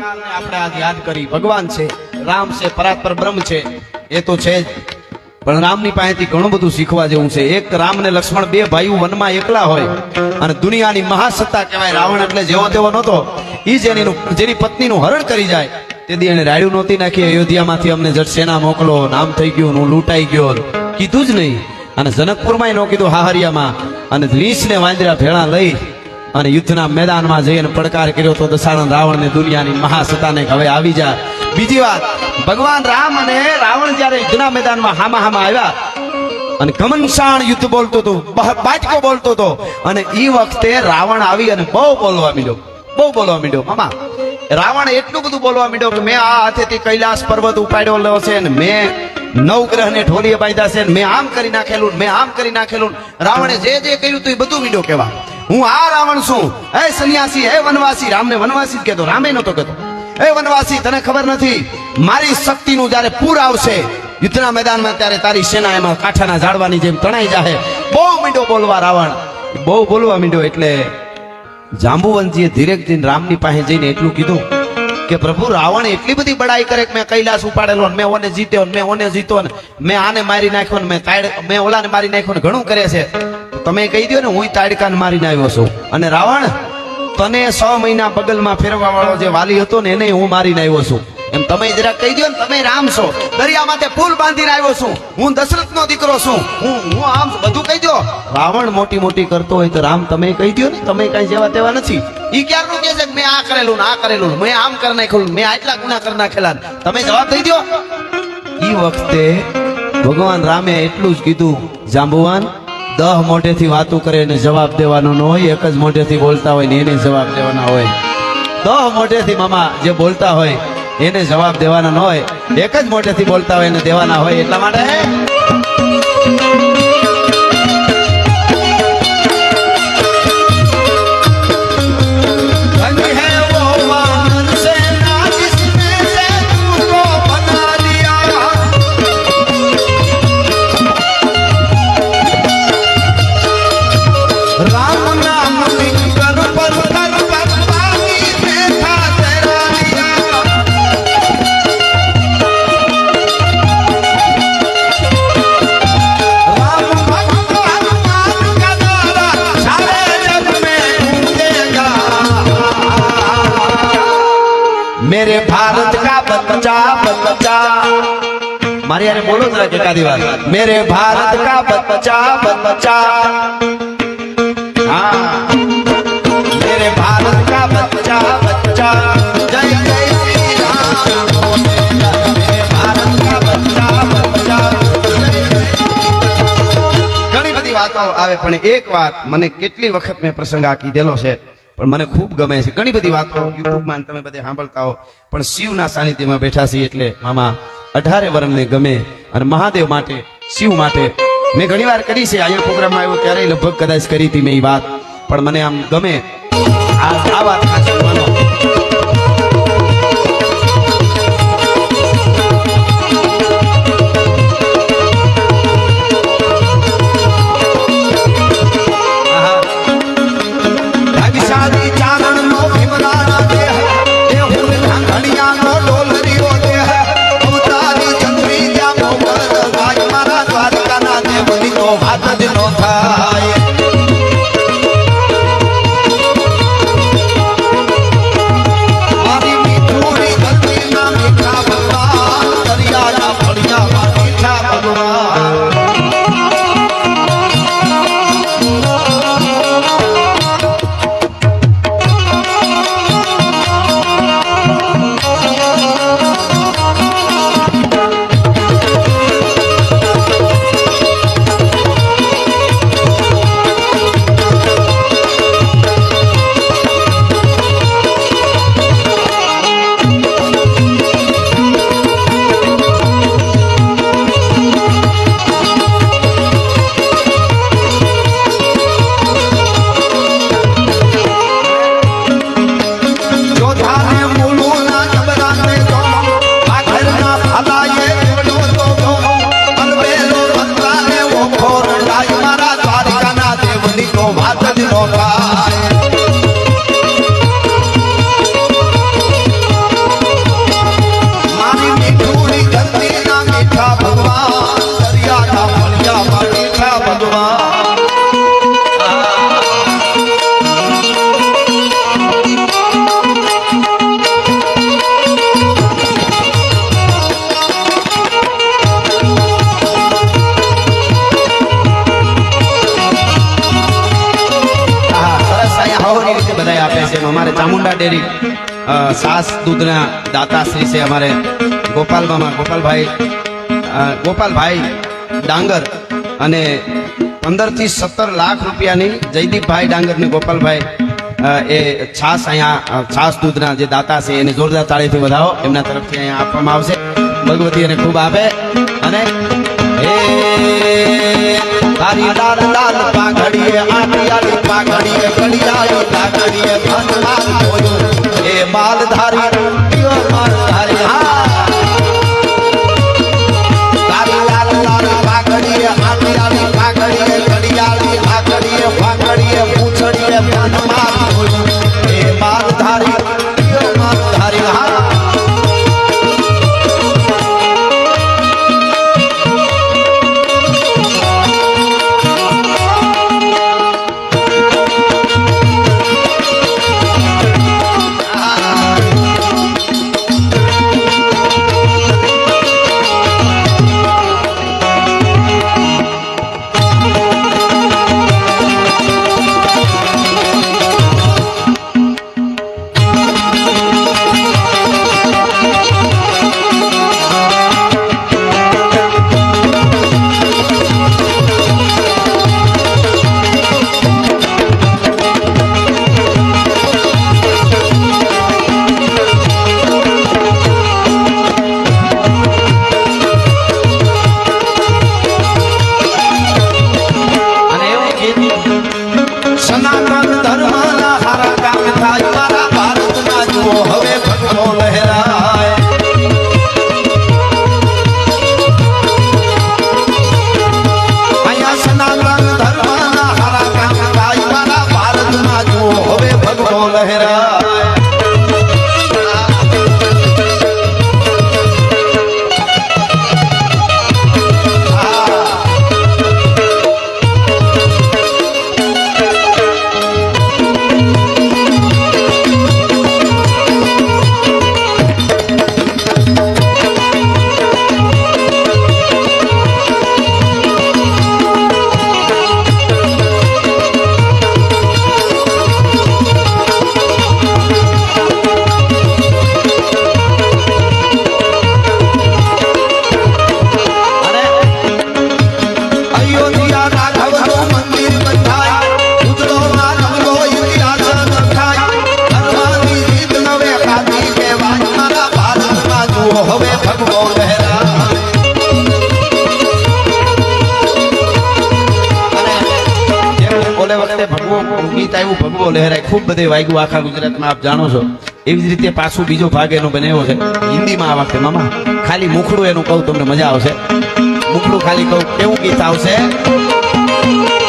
પ્રકારને આપણે આજ યાદ કરી, ભગવાન છે, રામ છે, પરાત્પર બ્રહ્મ છે, એ તો છે જ. પણ રામની પાસેથી ઘણું બધું શીખવા જેવું છે. એક રામ ને લક્ષ્મણ બે ભાઈઓ વનમાં એકલા હોય. અને દુનિયાની મહાસત્તા કહેવાય રાવણ એટલે જેવો તેવો નહોતો. એ જેની જેની પત્નીનું હરણ કરી જાય. તેથી એને રાડ્યું નહોતી નાખી. અયોધ્યામાંથી અમને જટ સેના મોકલો. નામ થઈ ગયું હું લૂંટાઈ ગયો. કીધું જ નહીં. અને જનકપુરમાં ન કીધું, હાહરિયામાં. અને રીંછને વાંદરા ભેળા લઈ અને યુદ્ધના મેદાનમાં જઈને પડકાર કર્યો તો દશાનંદ રાવણ ને દુનિયાની મહાસત્તાને કે હવે આવી જા. બીજી વાત, ભગવાન રામ અને રાવણ જ્યારે યુદ્ધના મેદાનમાં હામા હામા આવ્યા અને ઘમનશાણ યુદ્ધ બોલતો હતો બાજકો બોલતો હતો અને એ વખતે રાવણ આવી અને બહુ બોલવા માંડ્યો, બહુ બોલવા માંડ્યો. મામા, રાવણ એટલું બધું બોલવા માંડ્યો કે મેં આ હાથેથી કૈલાસ પર્વત ઉપાડ્યો છે ને મેં નવગ્રહ ને ઢોલીએ બાંધ્યા છે મેં આમ કરી નાખેલું મેં આમ કરી નાખેલું રાવણે જે જે કર્યું તું એ બધું મીડો કેવા હું આ રાવણ છું. હે સન્યાસી, હે વનવાસી, રામને વનવાસી કહેતો, રામે નતો કહેતો. હે વનવાસી, તને ખબર નથી, મારી શક્તિનું જ્યારે પૂર આવશે, યુદ્ધના મેદાનમાં ત્યારે તારી સેના એમાં કાંઠાના ઝાડવાની જેમ તણાઈ જાહે. બહુ મીંડો બોલવા રાવણ. બહુ બોલવા મીંડો એટલે જાંબુવંતીએ ધીરેકજીને રામની પાસે જઈને એટલું કીધું કે પ્રભુ, રાવણ એટલી બધી બડાઈ કરે કે મેં કૈલાસ ઉપાડેલો મેં ઓને જીત્યો મેં ઓને જીતો મેં આને મારી નાખ્યો મેં મેં ઓલાને મારી નાખ્યો ઘણું કરે છે. તમે કહી દો ને, હું તાડકાન મારીને આવ્યો છું. અને રાવણ, તને છ મહિના પગલમાં ફેરવા વાળો જે વાલી હતો ને, એને હું મારીને આવ્યો છું. એમ તમે જરાક કહી દો ને, તમે રામ છો. દરિયા માથે પુલ બાંધીને આવ્યો છું. હું દશરથનો દીકરો છું. હું હું આમ બધું કહી દો રાવણ મોટી મોટી કરતો હોય તો રામ તમે કહી દો ને, તમે કઈ જેવા તેવા નથી. ઈ ક્યારનું કહે છે કે મેં આ કરેલું ને આ કરેલું મેં આમ કરી નાખેલું મેં આટલા ગુના કરી નાખેલા તમે જવાબ દઈ દો ઈ વખતે ભગવાન રામે એટલું જ કીધું, જાંબુવાન દહ મોઢેથી વાતો કરે એને જવાબ દેવાનો ન હોય, એક જ મોઢેથી બોલતા હોય ને એને જવાબ દેવાના હોય. દહ મોઢેથી મામા જે બોલતા હોય, એને જવાબ દેવાના ન હોય. એક જ મોઢેથી બોલતા હોય એને દેવાના હોય એટલા માટે મારી યારે બોલો જરાક એકાદી વાત. મેરે ભારત કા બચ્ચા બચ્ચા. હા. મેરે ભારત કા બચ્ચા બચ્ચા. ઘણી બધી વાતો આવે, પણ એક વાત મને કેટલી વખત મેં પ્રસંગ આ દેલો છે. પણ મને ખૂબ ગમે છે. ઘણી બધી વાતો યુટ્યુબમાં તમે બધે સાંભળતા હો પણ શિવના સાનિધ્યમાં બેઠા છીએ એટલે મામા અઢારે વર્ણને ગમે અને મહાદેવ માટે, શિવ માટે મેં ઘણી વાર કરી છે. અહીંયા પ્રોગ્રામમાં આવ્યો ત્યારે લગભગ કદાચ કરી હતી મેં એ વાત, પણ મને આમ ગમે. આ વાત ડેરી સાસ દૂધના દાતાશ્રી છે અમારે ગોપાલ મામા, ગોપાલભાઈ ગોપાલભાઈ ડાંગર અને પંદરથી સત્તર લાખ રૂપિયાની જયદીપભાઈ ડાંગર ને ગોપાલભાઈ એ છાસ અહીંયા છાસ દૂધના જે દાતા છે એને જોરદાર તાળીથી વધાવો, એમના તરફથી અહીંયા આપવામાં આવશે. ભગવતી એને ખૂબ આપે અને તારી લાલ લાલ લહેરાય, ખૂબ બધે વાગ્યું આખા ગુજરાતમાં, આપ જાણો છો. એવી જ રીતે પાછું બીજો ભાગ એનો બનાવ્યો છે. હિન્દીમાં આ વખતે, મામા, ખાલી મુખડું એનું કહું, તમને મજા આવશે. મુખડું ખાલી કહું, કેવું ગીત આવશે?